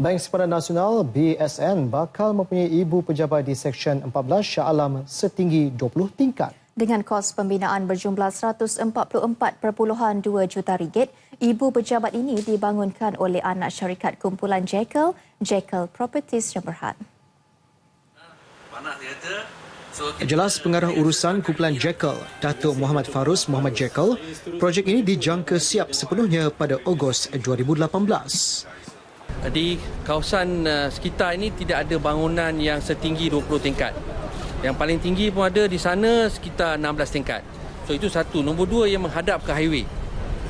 Bank Simpanan Nasional BSN bakal mempunyai ibu pejabat di Seksyen 14 Shah Alam setinggi 20 tingkat. Dengan kos pembinaan berjumlah 144.2 juta ringgit, ibu pejabat ini dibangunkan oleh anak syarikat kumpulan Jekyll, Jekyll Properties yang berhad. Jelas pengarah urusan kumpulan Jekyll, Datuk Muhammad Farus Muhammad Jekyll, projek ini dijangka siap sepenuhnya pada Ogos 2018. Di kawasan uh, sekitar ini tidak ada bangunan yang setinggi 20 tingkat. Yang paling tinggi pun ada di sana sekitar 16 tingkat. So itu satu. Nombor dua yang menghadap ke highway.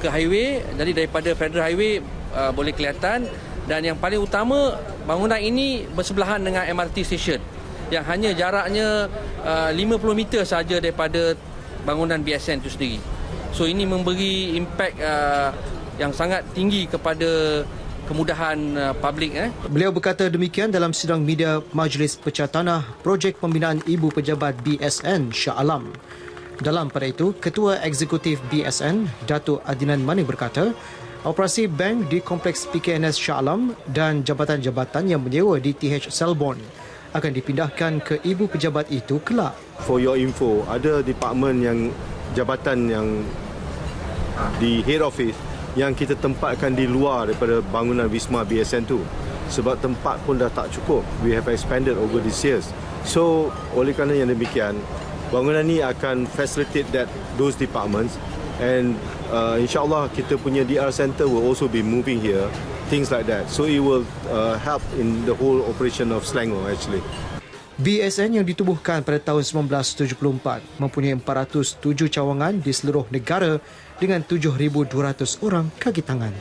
Ke highway, jadi daripada Federal Highway uh, boleh kelihatan. Dan yang paling utama, bangunan ini bersebelahan dengan MRT station. Yang hanya jaraknya uh, 50 meter saja daripada bangunan BSN itu sendiri. So ini memberi impak uh, yang sangat tinggi kepada kemudahan uh, publik eh. Beliau berkata demikian dalam sidang media Majlis Pecah Tanah projek pembinaan ibu pejabat BSN Shah Alam. Dalam pada itu, Ketua Eksekutif BSN, Datuk Adinan Mani berkata, operasi bank di Kompleks PKNS Shah Alam dan jabatan-jabatan yang menyewa di TH Selborne akan dipindahkan ke ibu pejabat itu kelak. For your info, ada department yang jabatan yang di head office yang kita tempatkan di luar daripada bangunan Wisma BSN tu. Sebab tempat pun dah tak cukup. We have expanded over these years. So oleh kerana yang demikian bangunan ni akan facilitate that those departments. And uh, insyaallah kita punya DR center will also be moving here. Things like that. So it will uh, help in the whole operation of Selangor actually BSN yang ditubuhkan pada tahun 1974 mempunyai 407 cawangan di seluruh negara dengan 7,200 orang kaki tangan.